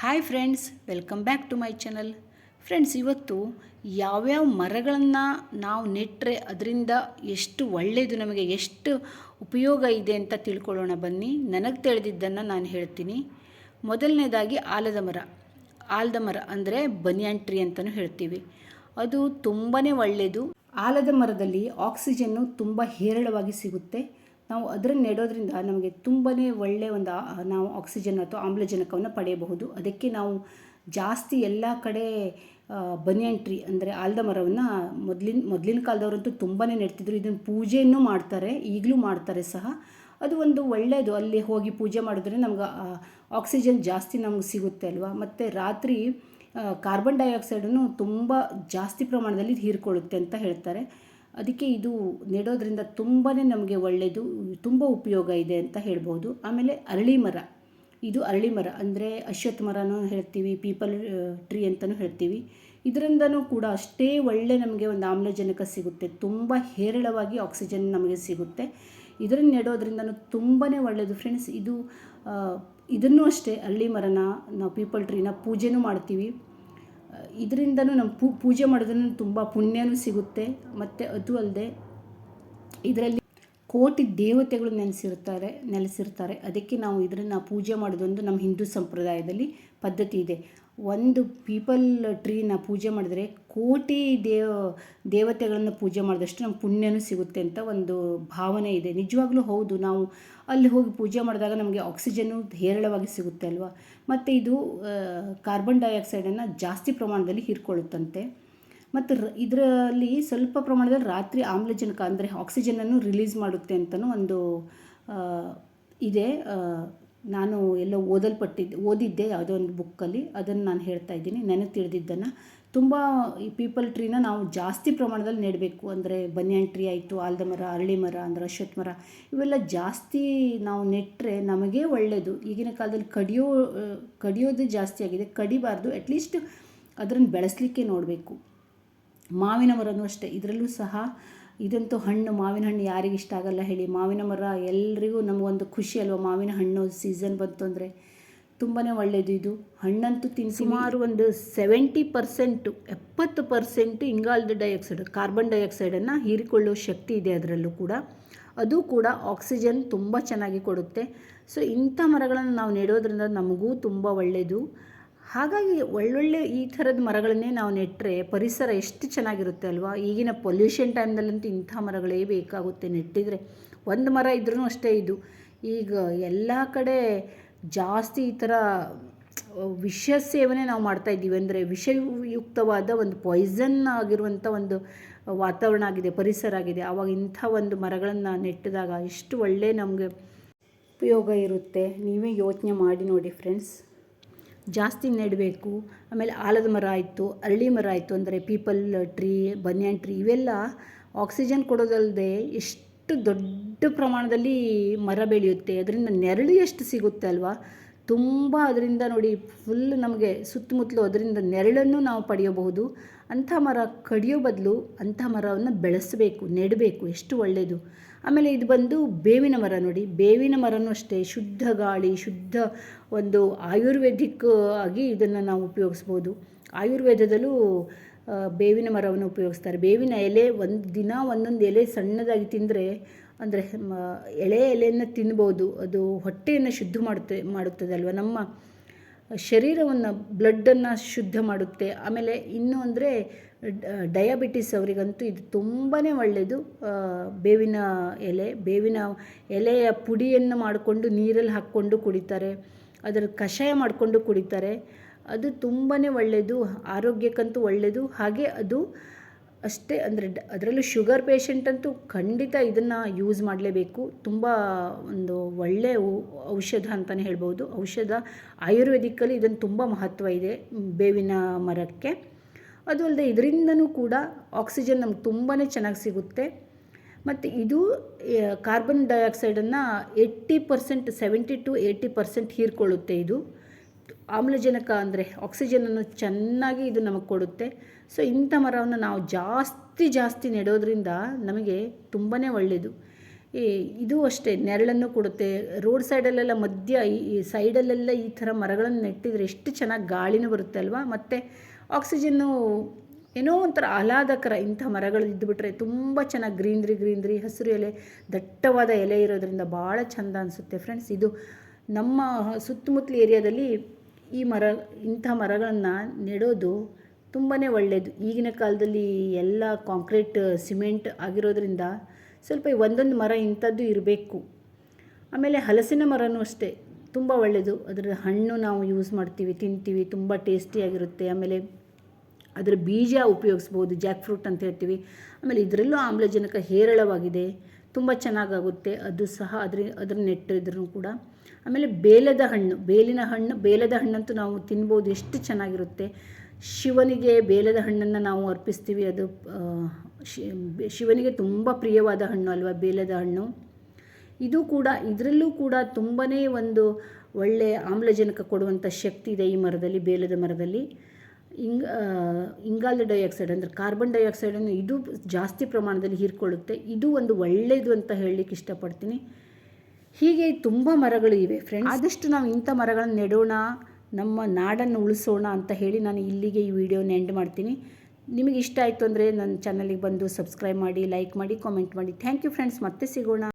Hi friends welcome back to my channel friends ಇವತ್ತು ಯಾವ್ಯಾವ ಮರಗಳನ್ನು ನಾವು ನೆಟ್ಟರೆ ಅದರಿಂದ ಎಷ್ಟು ಒಳ್ಳೆಯದು ನಮಗೆ ಎಷ್ಟು ಉಪಯೋಗ ಇದೆ ಅಂತ ತಿಳ್ಕೊಳ್ಳೋಣ ಬನ್ನಿ. ನನಗೆ ತಿಳಿದಿದ್ದನ್ನು ನಾನು ಹೇಳ್ತೀನಿ. ಮೊದಲನೇದಾಗಿ ಆಲದ ಮರ. ಆಲದ ಮರ ಅಂದರೆ ಬನಿಯನ್ ಟ್ರೀ ಅಂತಲೂ ಹೇಳ್ತೀವಿ. ಅದು ತುಂಬಾ ಒಳ್ಳೆಯದು ಆಲದ ಮರದಲ್ಲಿ ಆಕ್ಸಿಜನ್ನು ತುಂಬ ಹೇರಳವಾಗಿ ಸಿಗುತ್ತೆ. ನಾವು ಅದನ್ನು ನೆಡೋದ್ರಿಂದ ನಮಗೆ ತುಂಬಾ ಒಳ್ಳೆಯ ಒಂದು ನಾವು ಆಕ್ಸಿಜನ್ ಅಥವಾ ಆಮ್ಲಜನಕವನ್ನು ಪಡೆಯಬಹುದು. ಅದಕ್ಕೆ ನಾವು ಜಾಸ್ತಿ ಎಲ್ಲ ಕಡೆ ಬನಿಯನ್ ಟ್ರೀ ಅಂದರೆ ಆಲದ ಮರವನ್ನು ಮೊದಲಿನ ಮೊದಲಿನ ಕಾಲದವರಂತೂ ತುಂಬಾ ನೆಡ್ತಿದ್ರು. ಇದನ್ನು ಪೂಜೆಯನ್ನು ಮಾಡ್ತಾರೆ, ಈಗಲೂ ಮಾಡ್ತಾರೆ ಸಹ. ಅದು ಒಂದು ಒಳ್ಳೆಯದು ಅಲ್ಲಿ ಹೋಗಿ ಪೂಜೆ ಮಾಡಿದ್ರೆ ನಮ್ಗೆ ಆಕ್ಸಿಜನ್ ಜಾಸ್ತಿ ನಮ್ಗೆ ಸಿಗುತ್ತೆ ಅಲ್ವಾ? ಮತ್ತು ರಾತ್ರಿ ಕಾರ್ಬನ್ ಡೈಆಕ್ಸೈಡನ್ನು ತುಂಬ ಜಾಸ್ತಿ ಪ್ರಮಾಣದಲ್ಲಿ ಹೀರ್ಕೊಳ್ಳುತ್ತೆ ಅಂತ ಹೇಳ್ತಾರೆ. ಅದಕ್ಕೆ ಇದು ನೆಡೋದ್ರಿಂದ ತುಂಬಾ ನಮಗೆ ಒಳ್ಳೆಯದು ತುಂಬ ಉಪಯೋಗ ಇದೆ ಅಂತ ಹೇಳ್ಬೋದು. ಆಮೇಲೆ ಅರಳಿ ಮರ. ಇದು ಅರಳಿ ಮರ. ಅಂದರೆ ಅಶ್ವತ್ ಮರನೂ ಹೇಳ್ತೀವಿ, ಪೀಪಲ್ ಟ್ರೀ ಅಂತಲೂ ಹೇಳ್ತೀವಿ. ಇದರಿಂದನೂ ಕೂಡ ಅಷ್ಟೇ ಒಳ್ಳೆ ನಮಗೆ ಒಂದು ಆಮ್ಲಜನಕ ಸಿಗುತ್ತೆ. ತುಂಬ ಹೇರಳವಾಗಿ ಆಕ್ಸಿಜನ್ ನಮಗೆ ಸಿಗುತ್ತೆ. ಇದನ್ನು ನೆಡೋದ್ರಿಂದನೂ ತುಂಬಾ ಒಳ್ಳೆಯದು ಫ್ರೆಂಡ್ಸ್. ಇದು ಇದನ್ನು ಅಷ್ಟೇ ಅರಳಿ ಮರನ, ನಾವು ಪೀಪಲ್ ಟ್ರೀನ ಪೂಜೆನೂ ಮಾಡ್ತೀವಿ. ಇದರಿಂದನೂ ನಮ್ಮ ಪೂಜೆ ಮಾಡೋದ್ರಿಂದ ತುಂಬ ಪುಣ್ಯನೂ ಸಿಗುತ್ತೆ. ಮತ್ತು ಅದು ಅಲ್ಲದೆ ಇದರಲ್ಲಿ ಕೋಟಿ ದೇವತೆಗಳು ನೆಲೆಸಿರ್ತಾರೆ ನೆಲೆಸಿರ್ತಾರೆ. ಅದಕ್ಕೆ ನಾವು ಇದನ್ನು ಪೂಜೆ ಮಾಡೋದೊಂದು ನಮ್ಮ ಹಿಂದೂ ಸಂಪ್ರದಾಯದಲ್ಲಿ ಪದ್ಧತಿ ಇದೆ. ಒಂದು ಪೀಪಲ್ ಟ್ರೀನ ಪೂಜೆ ಮಾಡಿದ್ರೆ ಕೋಟಿ ದೇವ, ದೇವತೆಗಳನ್ನು ಪೂಜೆ ಮಾಡಿದಷ್ಟು ನಮ್ಗೆ ಪುಣ್ಯನೂ ಸಿಗುತ್ತೆ ಅಂತ ಒಂದು ಭಾವನೆ ಇದೆ. ನಿಜವಾಗ್ಲೂ ಹೌದು, ನಾವು ಅಲ್ಲಿ ಹೋಗಿ ಪೂಜೆ ಮಾಡಿದಾಗ ನಮಗೆ ಆಕ್ಸಿಜನ್ನು ಹೇರಳವಾಗಿ ಸಿಗುತ್ತೆ ಅಲ್ವಾ? ಮತ್ತು ಇದು ಕಾರ್ಬನ್ ಡೈಆಕ್ಸೈಡನ್ನು ಜಾಸ್ತಿ ಪ್ರಮಾಣದಲ್ಲಿ ಹೀರ್ಕೊಳ್ಳುತ್ತಂತೆ. ಮತ್ತು ಇದರಲ್ಲಿ ಸ್ವಲ್ಪ ಪ್ರಮಾಣದಲ್ಲಿ ರಾತ್ರಿ ಆಮ್ಲಜನಕ ಅಂದರೆ ಆಕ್ಸಿಜನನ್ನು ರಿಲೀಸ್ ಮಾಡುತ್ತೆ ಅಂತಲೂ ಒಂದು ಇದೆ. ನಾನು ಎಲ್ಲೋ ಓದಲ್ಪಟ್ಟಿದ್ದೆ, ಓದಿದ್ದೆ ಯಾವುದೋ ಒಂದು ಬುಕ್ಕಲ್ಲಿ. ಅದನ್ನು ನಾನು ಹೇಳ್ತಾ ಇದ್ದೀನಿ ನನಗೆ ತಿಳಿದಿದ್ದನ್ನು ತುಂಬ ಈ ಪೀಪಲ್ ಟ್ರೀನ ನಾವು ಜಾಸ್ತಿ ಪ್ರಮಾಣದಲ್ಲಿ ನೆಡಬೇಕು. ಅಂದರೆ ಬನ್ಯಾನ್ ಟ್ರೀ ಆಯಿತು ಆಲದ ಮರ ಅರಳಿ ಮರ ಅಂದರೆ ಅಶ್ವತ್ಥ ಮರ ಇವೆಲ್ಲ ಜಾಸ್ತಿ ನಾವು ನೆಟ್ಟರೆ ನಮಗೇ ಒಳ್ಳೆಯದು ಈಗಿನ ಕಾಲದಲ್ಲಿ ಕಡಿಯೋ, ಕಡಿಯೋದು ಜಾಸ್ತಿ ಆಗಿದೆ. ಕಡಿಬಾರ್ದು. ಅಟ್ಲೀಸ್ಟ್ ಅದನ್ನು ಬೆಳೆಸಲಿಕ್ಕೆ ನೋಡಬೇಕು. ಮಾವಿನ ಮರನೂ ಅಷ್ಟೇ. ಇದರಲ್ಲೂ ಸಹ ಇದಂತೂ ಹಣ್ಣು, ಮಾವಿನ ಹಣ್ಣು ಯಾರಿಗೆ ಇಷ್ಟ ಆಗಲ್ಲ ಹೇಳಿ. ಮಾವಿನ ಮರ ಎಲ್ರಿಗೂ ನಮಗೊಂದು ಖುಷಿ ಅಲ್ವಾ? ಮಾವಿನ ಹಣ್ಣು ಸೀಸನ್ ಬಂತು ಅಂದರೆ ತುಂಬಾ ಒಳ್ಳೆಯದು ಇದು. ಹಣ್ಣಂತೂ ತಿನ್ ಸುಮಾರು ಒಂದು ಸೆವೆಂಟಿ ಪರ್ಸೆಂಟು ಎಪ್ಪತ್ತು ಪರ್ಸೆಂಟು ಇಂಗಾಲದ ಡೈಆಕ್ಸೈಡ್ ಕಾರ್ಬನ್ ಡೈಆಕ್ಸೈಡನ್ನು ಹೀರಿಕೊಳ್ಳುವ ಶಕ್ತಿ ಇದೆ ಅದರಲ್ಲೂ ಕೂಡ. ಅದು ಕೂಡ ಆಕ್ಸಿಜನ್ ತುಂಬ ಚೆನ್ನಾಗಿ ಕೊಡುತ್ತೆ. ಸೊ ಇಂಥ ಮರಗಳನ್ನು ನಾವು ನೆಡೋದ್ರಿಂದ ನಮಗೂ ತುಂಬ ಒಳ್ಳೆಯದು ಹಾಗಾಗಿ ಒಳ್ಳೊಳ್ಳೆ ಈ ಥರದ ಮರಗಳನ್ನೇ ನಾವು ನೆಟ್ಟರೆ ಪರಿಸರ ಎಷ್ಟು ಚೆನ್ನಾಗಿರುತ್ತೆ ಅಲ್ವಾ? ಈಗಿನ ಪೊಲ್ಯೂಷನ್ ಟೈಮ್ನಲ್ಲಂತೂ ಇಂಥ ಮರಗಳೇ ಬೇಕಾಗುತ್ತೆ ನೆಟ್ಟಿದ್ರೆ. ಒಂದು ಮರ ಇದ್ರೂ ಅಷ್ಟೇ ಇದು. ಈಗ ಎಲ್ಲ ಕಡೆ ಜಾಸ್ತಿ ಈ ಥರ ವಿಷ ಸೇವನೆ ನಾವು ಮಾಡ್ತಾ ಇದ್ದೀವಿ ಅಂದರೆ ವಿಷಯುಕ್ತವಾದ ಒಂದು ಪಾಯ್ಸನ್ ಆಗಿರುವಂಥ ಒಂದು ವಾತಾವರಣ ಆಗಿದೆ, ಪರಿಸರ ಆಗಿದೆ. ಆವಾಗ ಇಂಥ ಒಂದು ಮರಗಳನ್ನು ನೆಟ್ಟಿದಾಗ ಎಷ್ಟು ಒಳ್ಳೆ ನಮಗೆ ಉಪಯೋಗ ಇರುತ್ತೆ. ನೀವೇ ಯೋಚನೆ ಮಾಡಿ ನೋಡಿ ಫ್ರೆಂಡ್ಸ್ ಜಾಸ್ತಿ ನೆಡಬೇಕು. ಆಮೇಲೆ ಆಲದ ಮರ ಆಯಿತು, ಅರಳಿ ಮರ ಆಯಿತು ಅಂದರೆ ಪೀಪಲ್ ಟ್ರೀ, ಬನ್ಯಾನ್ ಟ್ರೀ ಇವೆಲ್ಲ ಆಕ್ಸಿಜನ್ ಕೊಡೋದಲ್ಲದೆ ಎಷ್ಟು ದೊಡ್ಡ ಪ್ರಮಾಣದಲ್ಲಿ ಮರ ಬೆಳೆಯುತ್ತೆ. ಅದರಿಂದ ನೆರಳು ಎಷ್ಟು ಸಿಗುತ್ತೆ ಅಲ್ವಾ? ತುಂಬ ಅದರಿಂದ ನೋಡಿ ಫುಲ್ ನಮಗೆ ಸುತ್ತಮುತ್ತಲು ಅದರಿಂದ ನೆರಳನ್ನು ನಾವು ಪಡೆಯಬಹುದು. ಅಂಥ ಮರ ಕಡಿಯೋ ಬದಲು ಅಂಥ ಮರವನ್ನು ಬೆಳೆಸಬೇಕು, ನೆಡಬೇಕು, ಎಷ್ಟು ಒಳ್ಳೆಯದು ಆಮೇಲೆ ಇದು ಬಂದು ಬೇವಿನ ಮರ ನೋಡಿ. ಬೇವಿನ ಮರನೂ ಅಷ್ಟೇ, ಶುದ್ಧ ಗಾಳಿ, ಶುದ್ಧ ಒಂದು ಆಯುರ್ವೇದಿಕ್ ಆಗಿ ಇದನ್ನು ನಾವು ಉಪಯೋಗಿಸ್ಬೋದು. ಆಯುರ್ವೇದದಲ್ಲೂ ಬೇವಿನ ಮರವನ್ನು ಉಪಯೋಗಿಸ್ತಾರೆ. ಬೇವಿನ ಎಲೆ ಒಂದು ದಿನ ಒಂದೊಂದು ಎಲೆ ಸಣ್ಣದಾಗಿ ತಿಂದರೆ ಅಂದರೆ ಎಳೆ ಎಲೆಯನ್ನು ತಿನ್ಬೋದು, ಅದು ಹೊಟ್ಟೆಯನ್ನು ಶುದ್ಧ ಮಾಡುತ್ತೆ, ಮಾಡುತ್ತದೆ ಅಲ್ವ? ನಮ್ಮ ಶರೀರವನ್ನು ಬ್ಲಡ್ಡನ್ನು ಶುದ್ಧ ಮಾಡುತ್ತೆ. ಆಮೇಲೆ ಇನ್ನು ಅಂದರೆ ಡಯಾಬಿಟಿಸ್ ಅವರಿಗಂತೂ ಇದು ತುಂಬಾ ಒಳ್ಳೆಯದು ಬೇವಿನ ಎಲೆ, ಬೇವಿನ ಎಲೆಯ ಪುಡಿಯನ್ನು ಮಾಡಿಕೊಂಡು ನೀರಲ್ಲಿ ಹಾಕ್ಕೊಂಡು ಕುಡಿತಾರೆ. ಅದರ ಕಷಾಯ ಮಾಡಿಕೊಂಡು ಕುಡಿತಾರೆ. ಅದು ತುಂಬಾ ಒಳ್ಳೆಯದು ಆರೋಗ್ಯಕ್ಕಂತೂ ಒಳ್ಳೆಯದು ಹಾಗೆ ಅದು ಅಷ್ಟೇ ಅಂದರೆ ಅದರಲ್ಲೂ ಶುಗರ್ ಪೇಷಂಟ್ ಅಂತೂ ಖಂಡಿತ ಇದನ್ನು ಯೂಸ್ ಮಾಡಲೇಬೇಕು. ತುಂಬ ಒಂದು ಒಳ್ಳೆಯ ಔಷಧ ಅಂತಲೇ ಹೇಳ್ಬೋದು. ಔಷಧ ಆಯುರ್ವೇದಿಕಲ್ಲಿ ಇದನ್ನು ತುಂಬ ಮಹತ್ವ ಇದೆ ಬೇವಿನ ಮರಕ್ಕೆ. ಅದು ಅಲ್ಲದೆ ಇದರಿಂದನೂ ಕೂಡ ಆಕ್ಸಿಜನ್ ನಮ್ಗೆ ತುಂಬಾ ಚೆನ್ನಾಗಿ ಸಿಗುತ್ತೆ. ಮತ್ತು ಇದು carbon ಡೈಆಕ್ಸೈಡನ್ನು eighty percent seventy to eighty percent ಹೀರ್ಕೊಳ್ಳುತ್ತೆ ಇದು. ಆಮ್ಲಜನಕ ಅಂದರೆ ಆಕ್ಸಿಜನನ್ನು ಚೆನ್ನಾಗಿ ಇದು ನಮಗೆ ಕೊಡುತ್ತೆ. ಸೊ ಇಂಥ ಮರವನ್ನು ನಾವು ಜಾಸ್ತಿ ಜಾಸ್ತಿ ನೆಡೋದ್ರಿಂದ ನಮಗೆ ತುಂಬಾ ಒಳ್ಳೆಯದು ಈ ಇದು ಅಷ್ಟೇ, ನೆರಳನ್ನು ಕೊಡುತ್ತೆ. ರೋಡ್ ಸೈಡಲ್ಲೆಲ್ಲ ಮಧ್ಯ ಈ ಸೈಡಲ್ಲೆಲ್ಲ ಈ ಥರ ಮರಗಳನ್ನು ನೆಟ್ಟಿದ್ರೆ ಎಷ್ಟು ಚೆನ್ನಾಗಿ ಗಾಳಿನೂ ಬರುತ್ತೆ ಅಲ್ವಾ? ಮತ್ತು ಆಕ್ಸಿಜನ್ನು ಏನೋ ಒಂಥರ ಆಹ್ಲಾದಕರ ಇಂಥ ಮರಗಳು ಇದ್ದುಬಿಟ್ರೆ ತುಂಬ ಚೆನ್ನಾಗಿ ಗ್ರೀನ್ರಿ ಗ್ರೀನ್ರಿ, ಹಸಿರು ಎಲೆ, ದಟ್ಟವಾದ ಎಲೆ ಇರೋದರಿಂದ ಭಾಳ ಚಂದ ಅನಿಸುತ್ತೆ. ಫ್ರೆಂಡ್ಸ್ ಇದು ನಮ್ಮ ಸುತ್ತಮುತ್ತಲ ಏರಿಯಾದಲ್ಲಿ ಈ ಮರ, ಇಂಥ ಮರಗಳನ್ನು ನೆಡೋದು ತುಂಬಾ ಒಳ್ಳೆಯದು ಈಗಿನ ಕಾಲದಲ್ಲಿ ಎಲ್ಲ ಕಾಂಕ್ರೀಟ್, ಸಿಮೆಂಟ್ ಆಗಿರೋದ್ರಿಂದ ಸ್ವಲ್ಪ ಒಂದೊಂದು ಮರ ಇಂಥದ್ದು ಇರಬೇಕು. ಆಮೇಲೆ ಹಲಸಿನ ಮರನೂ ಅಷ್ಟೇ ತುಂಬ ಒಳ್ಳೆಯದು ಅದರ ಹಣ್ಣು ನಾವು ಯೂಸ್ ಮಾಡ್ತೀವಿ, ತಿಂತೀವಿ, ತುಂಬ ಟೇಸ್ಟಿಯಾಗಿರುತ್ತೆ ಆಮೇಲೆ ಅದರ ಬೀಜ ಉಪಯೋಗಿಸ್ಬೋದು ಜಾಕ್ ಫ್ರೂಟ್ ಅಂತ ಹೇಳ್ತೀವಿ. ಆಮೇಲೆ ಇದರಲ್ಲೂ ಆಮ್ಲಜನಕ ಹೇರಳವಾಗಿದೆ. ತುಂಬ ಚೆನ್ನಾಗಾಗುತ್ತೆ. ಅದು ಸಹ ಅದ್ರ ಅದ್ರ ನೆಟ್ಟಿದ್ರು ಕೂಡ. ಆಮೇಲೆ ಬೇಲದ ಹಣ್ಣು, ಬೇಲಿನ ಹಣ್ಣು, ಬೇಲದ ಹಣ್ಣಂತೂ ನಾವು ತಿನ್ಬೋದು, ಎಷ್ಟು ಚೆನ್ನಾಗಿರುತ್ತೆ. ಶಿವನಿಗೆ ಬೇಲದ ಹಣ್ಣನ್ನು ನಾವು ಅರ್ಪಿಸ್ತೀವಿ, ಅದು ಶಿವನಿಗೆ ತುಂಬ ಪ್ರಿಯವಾದ ಹಣ್ಣು ಅಲ್ವಾ, ಬೇಲದ ಹಣ್ಣು. ಇದು ಕೂಡ, ಇದರಲ್ಲೂ ಕೂಡ ತುಂಬಾ ಒಂದು ಒಳ್ಳೆಯ ಆಮ್ಲಜನಕ ಕೊಡುವಂಥ ಶಕ್ತಿ ಇದೆ ಈ ಮರದಲ್ಲಿ, ಬೇಲದ ಮರದಲ್ಲಿ. ಇಂಗ್ ಇಂಗಾಲ ಡೈಆಕ್ಸೈಡ್ ಅಂದರೆ ಕಾರ್ಬನ್ ಡೈಆಕ್ಸೈಡನ್ನು ಇದು ಜಾಸ್ತಿ ಪ್ರಮಾಣದಲ್ಲಿ ಹೀರ್ಕೊಳ್ಳುತ್ತೆ. ಇದು ಒಂದು ಒಳ್ಳೆಯದು ಅಂತ ಹೇಳಲಿಕ್ಕೆ ಇಷ್ಟಪಡ್ತೀನಿ. ಹೀಗೆ ತುಂಬ ಮರಗಳು ಇವೆ. ಫ್ರೆಂಡ್ಸ್ ಆದಷ್ಟು ನಾವು ಇಂಥ ಮರಗಳನ್ನು ನೆಡೋಣ, ನಮ್ಮ ನಾಡನ್ನು ಉಳಿಸೋಣ ಅಂತ ಹೇಳಿ ನಾನು ಇಲ್ಲಿಗೆ ಈ ವಿಡಿಯೋನ ಎಂಡ್ ಮಾಡ್ತೀನಿ. ನಿಮಗೆ ಇಷ್ಟ ಆಯಿತು ಅಂದರೆ ನನ್ನ ಚಾನಲಿಗೆ ಬಂದು ಸಬ್ಸ್ಕ್ರೈಬ್ ಮಾಡಿ ಲೈಕ್ ಮಾಡಿ ಕಾಮೆಂಟ್ ಮಾಡಿ. ಥ್ಯಾಂಕ್ ಯು ಫ್ರೆಂಡ್ಸ್ ಮತ್ತೆ ಸಿಗೋಣ.